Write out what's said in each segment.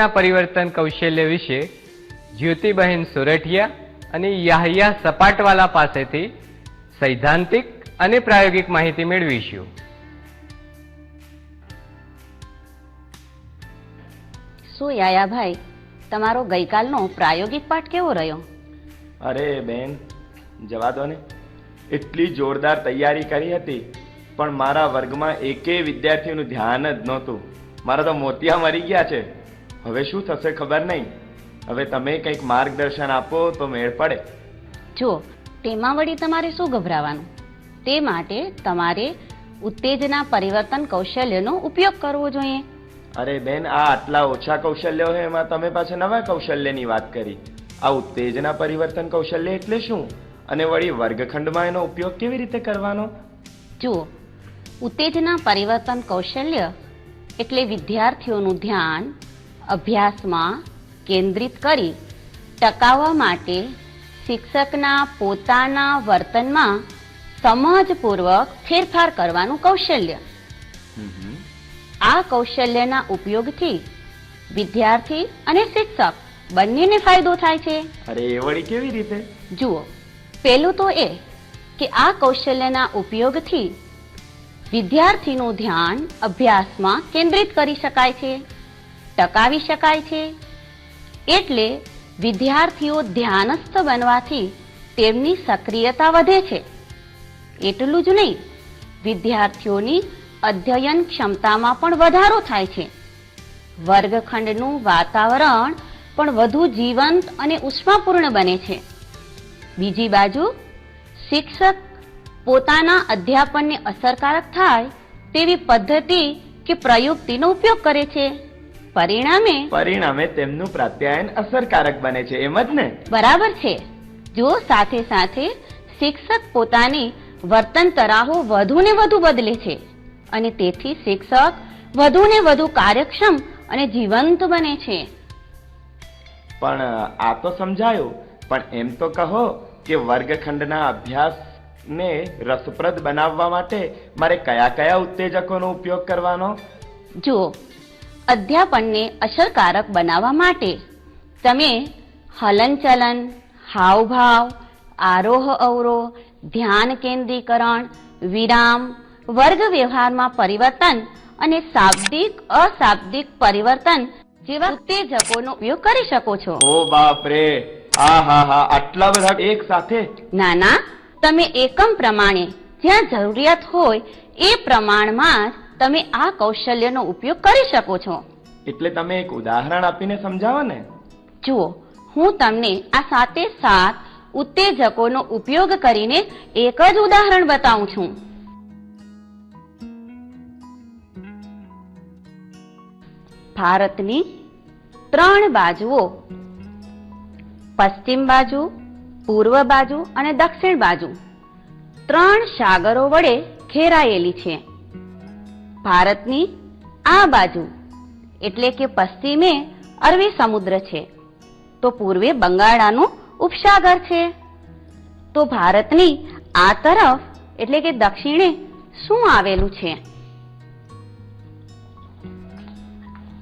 ના પરિવર્તન કૌશલ્ય વિશે જ્યોતિબહેન સોરઠિયા અને યાહિયા સપાટવાલા પાસેથી સૈદ્ધાંતિક અને પ્રાયોગિક માહિતી મેળવીશું. શું યાયાભાઈ તમારો ગઈકાલનો પ્રાયોગિક પાઠ કેવો રહ્યો? અરે બેન જવા દો ને. એટલી જોરદાર તૈયારી કરી હતી પણ મારા વર્ગમાં એકેય વિદ્યાર્થીઓનું ધ્યાન જ નહોતું. મારા તો મોતિયા મરી ગયા છે. હવે શું થશે ખબર નહીં. હવે તમે કંઈક માર્ગદર્શન આપો તો મેળ પડે. જો તેમાં વળી તમારે શું ગભરાવાનું? તે માટે તમારે ઉત્તેજના પરિવર્તન કૌશલ્યનો ઉપયોગ કરવો જોઈએ. અરે બેન આ આટલા ઓછા કૌશલ્યો હોય એમાં તમે પાછા નવા કૌશલ્યની વાત કરી. આ ઉત્તેજના પરિવર્તન કૌશલ્ય એટલે શું? અને વળી વર્ગખંડમાં એનો ઉપયોગ કેવી રીતે કરવાનો? જુઓ ઉત્તેજના પરિવર્તન કૌશલ્ય એટલે વિદ્યાર્થીઓનું ધ્યાન અભ્યાસમાં કેન્દ્રિત કરી ટકાવવા માટે શિક્ષકના પોતાના વર્તનમાં સમજપૂર્વક ફેરફાર કરવાનું કૌશલ્ય. આ કૌશલ્યના ઉપયોગથી વિદ્યાર્થી અને શિક્ષક બંનેને ફાયદો થાય છે. અરે એ વળી કેવી રીતે? જુઓ પહેલું તો એ કે આ કૌશલ્યના ઉપયોગથી વિદ્યાર્થીનું ધ્યાન અભ્યાસમાં કેન્દ્રિત કરી શકાય છે. ટકાવી શકાય છે. એટલે વિદ્યાર્થીઓ ધ્યાનસ્થ બનવાથી તેમની સક્રિયતા વધે છે. એટલું જ નહીં, વિદ્યાર્થીઓની અધ્યયન ક્ષમતામાં પણ વધારો થાય છે. વર્ગખંડનું વાતાવરણ પણ વધુ જીવંત અને ઉષ્માપૂર્ણ બને છે. બીજી બાજુ, શિક્ષક પોતાના અધ્યાપનને અસરકારક થાય તેવી પદ્ધતિ કે પ્રયુક્તિનો ઉપયોગ કરે છે. પરિણામે પરિણામે તેમનું પ્રત્યાયન અસરકારક બને છે એમ જ ને? બરાબર છે. જો સાથે સાથે શિક્ષક પોતાની વર્તન તરાહો વધુ ને વધુ બદલે છે અને તેથી શિક્ષક વધુ ને વધુ કાર્યક્ષમ અને જીવંત બને છે. પણ આ તો સમજાયું. પણ એમ તો કહો કે વર્ગખંડના અભ્યાસને રસપ્રદ બનાવવા માટે મારે કયા કયા ઉત્તેજકોનો ઉપયોગ કરવાનો? જો અધ્યાપનને અસરકારક બનાવવા માટે. તમે હલનચલન હાવભાવ આરોહ અવરોહ ધ્યાન કેન્દ્રીકરણ વિરામ વર્ગ વ્યવહારમાં પરિવર્તન અને શાબ્દિક અશાબ્દિક પરિવર્તન જેવા ઉત્તેજકોનો ઉપયોગ કરી શકો છો. ઓ બાપ રે હા હા હા આટલા બધા એક સાથે? નાના તમે એકમ પ્રમાણે જ્યાં જરૂરિયાત હોય એ પ્રમાણમાં જ તમે આ કૌશલ્યનો ઉપયોગ કરી શકો છો. એટલે તમે એક ઉદાહરણ આપીને સમજાવો ને. જુઓ હું તમને આ સાતે સાત ઉત્તેજકોનો ઉપયોગ કરીને એક જ ઉદાહરણ બતાવું છું. ભારતની ત્રણ બાજુઓ. પશ્ચિમ બાજુ પૂર્વ બાજુ અને દક્ષિણ બાજુ. ત્રણ સાગરો વડે ઘેરાયેલી છે. ભારતની આ બાજુ. એટલે કે પશ્ચિમે અરબી સમુદ્ર છે. તો પૂર્વે બંગાળાનું ઉપસાગર છે. તો ભારતની આ તરફ એટલે કે દક્ષિણે શું આવેલું છે?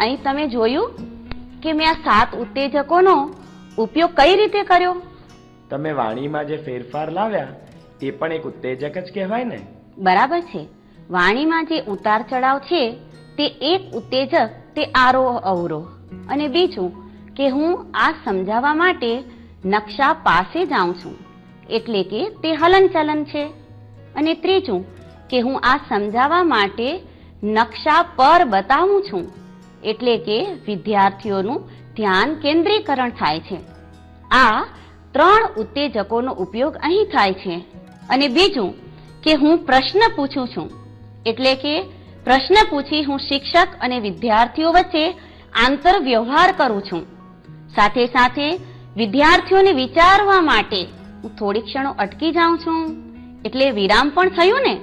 અહીં તમે જોયું કે મેં આ સાત ઉત્તેજકોનો ઉપયોગ કઈ રીતે કર્યો? તમે વાણીમાં જે ફેરફાર લાવ્યા એ પણ એક ઉત્તેજક જ કહેવાય ને? બરાબર છે. વાણીમાં જે ઉતાર ચડાવ છે, તે એક ઉત્તેજક, તે આરોહ અવરોહ. અને બીજું કે હું આ સમજાવવા માટે નકશા પાસે જાઉં છું, એટલે કે તે હલનચલન છે. અને ત્રીજું કે હું આ સમજાવવા માટે નકશા પર બતાવું છું, એટલે કે વિદ્યાર્થીઓનું ધ્યાન કેન્દ્રીકરણ થાય છે. આ ત્રણ ઉત્તેજકોનો ઉપયોગ અહીં થાય છે. અને બીજું કે હું પ્રશ્ન પૂછું છું એટલે કે પ્રશ્ન પૂછી હું શિક્ષક અને વિદ્યાર્થીઓ વચ્ચે આંતર વ્યવહાર કરું છું. સાથે સાથે વિદ્યાર્થીઓને વિચારવા માટે હું થોડી ક્ષણો અટકી જાઉં છું. એટલે વિરામ પણ થયું ને?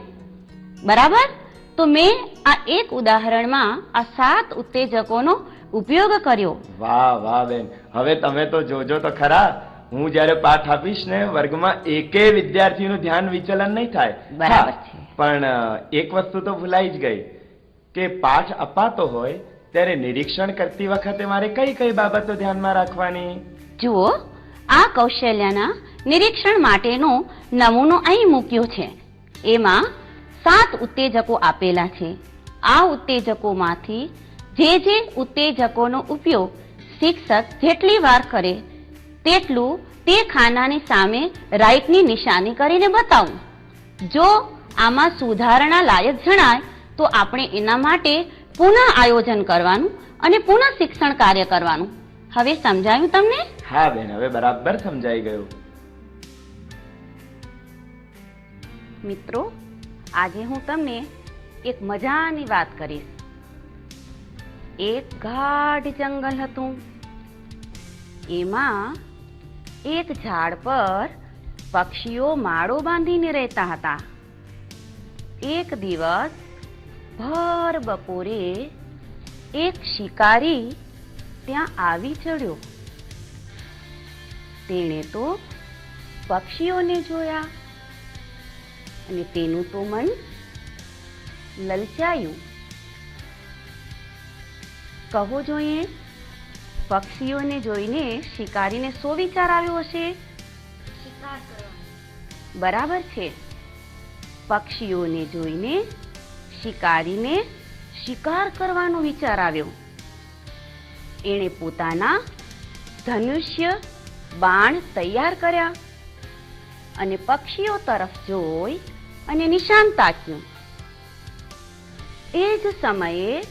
બરાબર? તો મેં આ એક ઉદાહરણમાં આ સાત ઉત્તેજકોનો ઉપયોગ કર્યો. વાહ વાહ બેન. હવે તમે તો જોજો તો ખરા. હું જ્યારે પાઠ આપીશ ને વર્ગમાં એકેય વિદ્યાર્થીનું ધ્યાન વિચલન નહીં થાય. બરાબર છે. પણ એક વસ્તુ તો ભૂલાઈ જ ગઈ કે પાઠ અપાતો હોય ત્યારે નિરીક્ષણ કરતી વખતે મારે કઈ કઈ બાબતો ધ્યાનમાં રાખવાની? જુઓ, આ કૌશલ્યના નિરીક્ષણ માટેનો નમૂનો અહીં મૂક્યો છે. એમાં સાત ઉત્તેજકો આપેલા છે. આ ઉત્તેજકોમાંથી જે જે ઉત્તેજકોનો ઉપયોગ શિક્ષક જેટલી વાર કરે, તેટલું તે ખાનાની સામે રાઈટની નિશાની કરીને બતાવું. જો આમાં સુધારણા લાયક જણાય તો આપણે એના માટે પુનઃ આયોજન કરવાનું અને પુનઃ શિક્ષણ કાર્ય કરવાનું. હવે સમજાયું તમને? હા બેન હવે બરાબર સમજાઈ ગયું. મિત્રો આજે હું તમને એક મજાની વાત કરીશ. એક ગાઢ જંગલ હતું. એમાં એક ઝાડ પર પક્ષીઓ માળો બાંધીને રહેતા હતા. એક દિવસ ભર બપોરે એક શિકારી ત્યાં આવી ચડ્યો. તેણે તો પક્ષીઓને જોયા અને તેનું તો મન લલચાયું. કહો જોઈએ પક્ષીઓને જોઈને શિકારીને શો વિચાર આવ્યો હશે? બરાબર છે. પક્ષીઓને જોઈને, શિકારીને શિકાર કરવાનો વિચાર આવ્યો. એણે પોતાના ધનુષ્ય બાણ તૈયાર કર્યા અને પક્ષીઓ તરફ જોઈ અને નિશાન તાક્યું. એ જ સમયે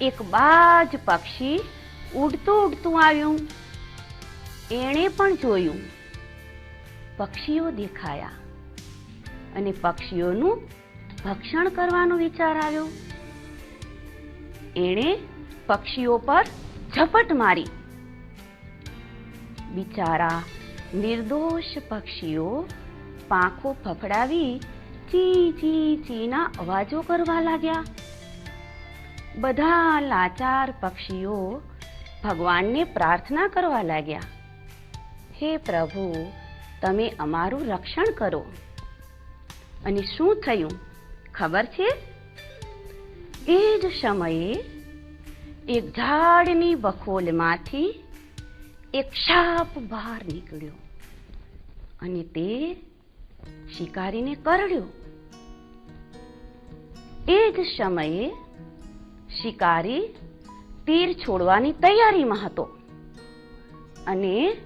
એક બાજ પક્ષી ઉડતું ઉડતું આવ્યું. એણે પણ જોયું. પક્ષીઓ દેખાયા. અને પક્ષીઓનું ભક્ષણ કરવાનો વિચાર આવ્યો. એણે પક્ષીઓ પર ઝપટ મારી. બિચારા નિર્દોષ પક્ષીઓ પાંખો ફફડાવી ચી ચી, ચીના અવાજો કરવા લાગ્યા. બધા લાચાર પક્ષીઓ ભગવાનને પ્રાર્થના કરવા લાગ્યા. હે પ્રભુ, તમે અમારું રક્ષણ કરો. અને શું થયું? ખબર છે? એ જ સમયે એક ઝાડની બખોલમાંથી એક સાપ બહાર નીકળ્યો અને તે શિકારીને કરડ્યો. એ જ સમયે શિકારી તીર છોડવાની તૈયારીમાં હતો અને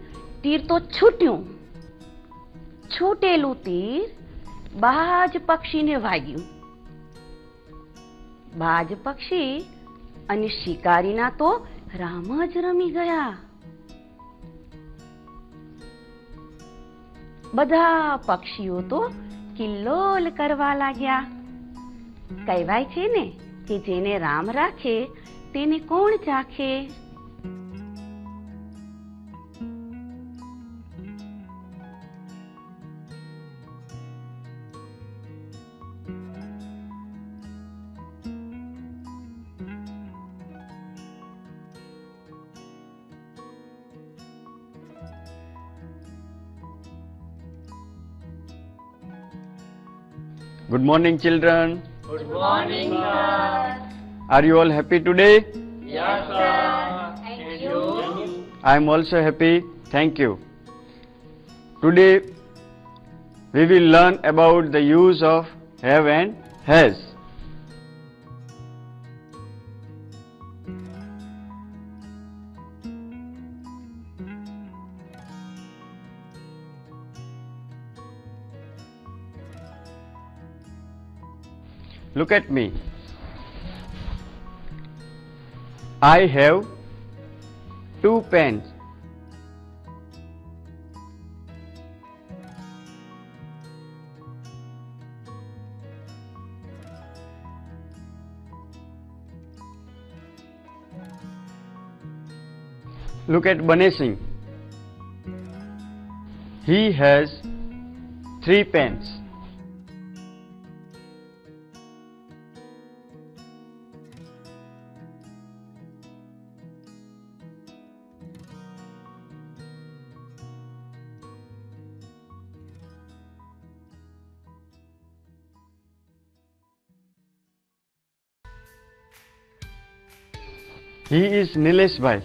તીર તો છૂટ્યું. છૂટેલું તીર બાજ પક્ષીને વાગ્યું. બાજ પક્ષી અને શિકારીના તો રામ જ રમી ગયા. બધા પક્ષીઓ તો કિલ્લોલ કરવા લાગ્યા. કહેવાય છે ને કે જેને રામ રાખે, તેને કોણ ચાખે? Good morning, children. Good morning, sir. Are you all happy today? Yes, sir. And you? I am also happy. Thank you. Today, we will learn about the use of have and has. Look at me. I have two pens. Look at Bane Singh. He has three pens. He is Nilesh Bhai.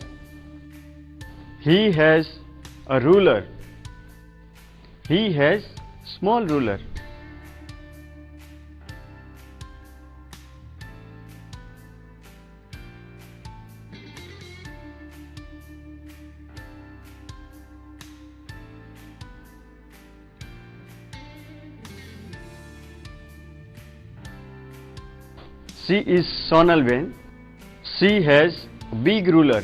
He has a ruler. He has small ruler. She is Sonal Sonalben. She has big ruler.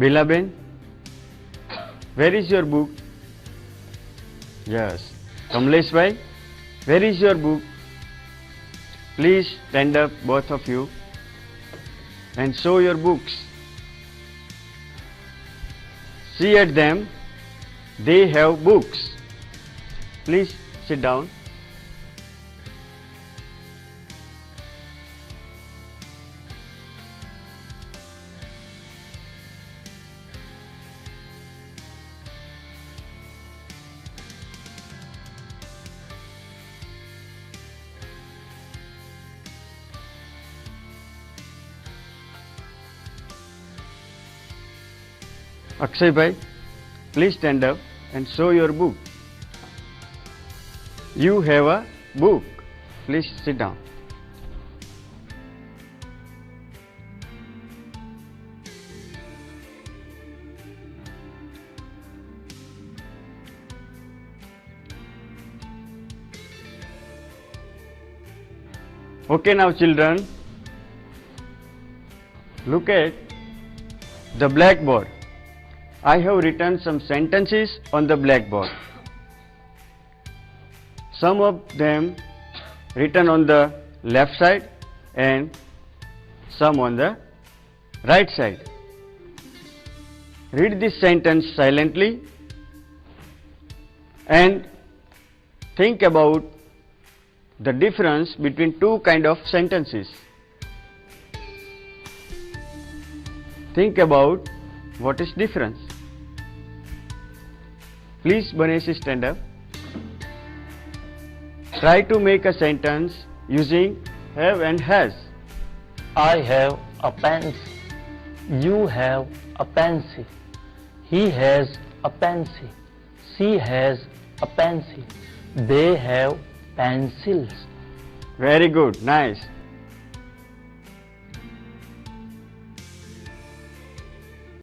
Belaben, where is your book? Yes. Kamlesh bhai, where is your book? Please stand up, both of you, and show your books. See at them, they have books. Please sit down. Akshay bhai, please stand up and show your book. You have a book. Please sit down. Okay, now, children, look at the blackboard. I have written some sentences on the blackboard. Some of them written on the left side and some on the right side. Read this sentence silently and think about the difference between two kind of sentences. Think about what is difference. Please Banesh stand up. Try to make a sentence using have and has. I have a pencil. You have a pencil. He has a pencil. She has a pencil. They have pencils. Very good, nice.